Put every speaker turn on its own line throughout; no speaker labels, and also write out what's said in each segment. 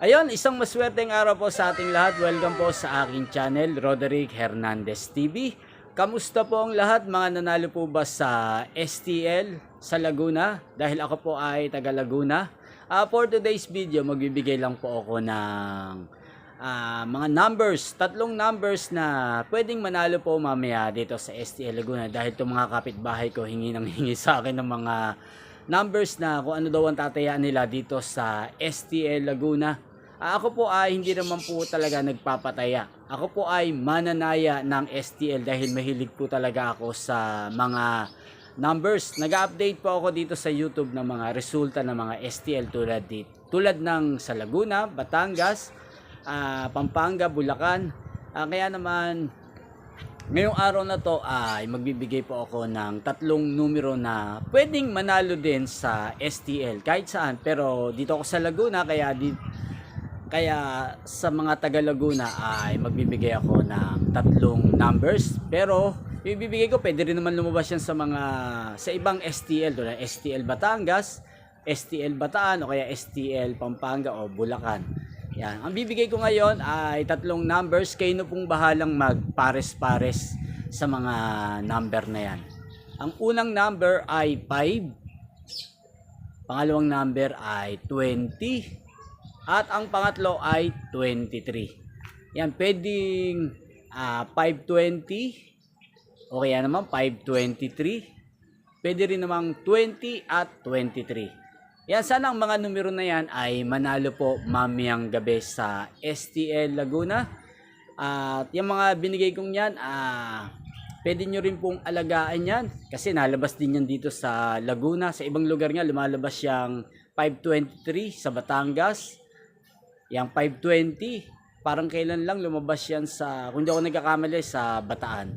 Ayun, isang maswerteng araw po sa ating lahat. Welcome po sa aking channel, Roderick Hernandez TV. Kamusta po ang lahat? Mga nanalo po ba sa STL sa Laguna? Dahil ako po ay taga Laguna. Ah, for today's video, magbibigay lang po ako ng ah, mga numbers, tatlong numbers na pwedeng manalo po mamaya dito sa STL Laguna dahil itong mga kapitbahay ko hingi ng hingi sa akin ng mga numbers na kung ano daw ang tatayaan nila dito sa STL Laguna. Ako po ay hindi naman po talaga nagpapataya. Ako po ay mananaya ng STL dahil mahilig po talaga ako sa mga numbers. Nag-update po ako dito sa YouTube ng mga resulta ng mga STL tulad dito. Tulad ng sa Laguna, Batangas, ah, Pampanga, Bulacan. Ah, kaya naman Ngayong araw na to ay magbibigay po ako ng tatlong numero na pwedeng manalo din sa STL kahit saan pero dito ako sa Laguna kaya di, kaya sa mga taga Laguna ay magbibigay ako ng tatlong numbers pero ibibigay ko pwede rin naman lumabas yan sa mga sa ibang STL tulad STL Batangas, STL Bataan o kaya STL Pampanga o Bulacan. Yan. Ang bibigay ko ngayon ay tatlong numbers. Kayo na pong bahalang magpares-pares sa mga number na yan. Ang unang number ay 5. Pangalawang number ay 20. At ang pangatlo ay 23. Yan, pwedeng ah, 520 o kaya naman 523. Pwede rin namang 20 at 23. Yan, sana ang mga numero na yan ay manalo po mamayang gabi sa STL Laguna. At yung mga binigay kong yan, ah, pwede nyo rin pong alagaan yan. Kasi nalabas din yan dito sa Laguna. Sa ibang lugar nga, lumalabas yung 523 sa Batangas. Yang 520, parang kailan lang lumabas yan sa, kung di ako nagkakamali, sa Bataan.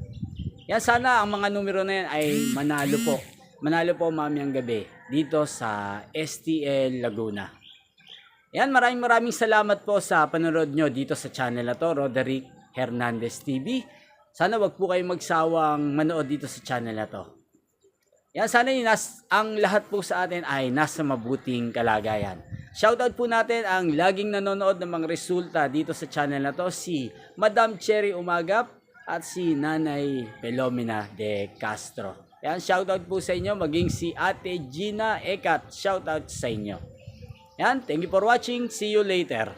Yan, sana ang mga numero na yan ay manalo po. Manalo po mamayang gabi dito sa STL Laguna. Yan, maraming maraming salamat po sa panonood nyo dito sa channel na to, Roderick Hernandez TV. Sana wag po kayong magsawang manood dito sa channel na to. Yan, sana yung nas, ang lahat po sa atin ay nasa mabuting kalagayan. Shoutout po natin ang laging nanonood ng mga resulta dito sa channel na to, si Madam Cherry Umagap at si Nanay Pelomena de Castro. Yan, shoutout po sa inyo, maging si Ate Gina Ekat, shoutout sa inyo. Yan, thank you for watching, see you later.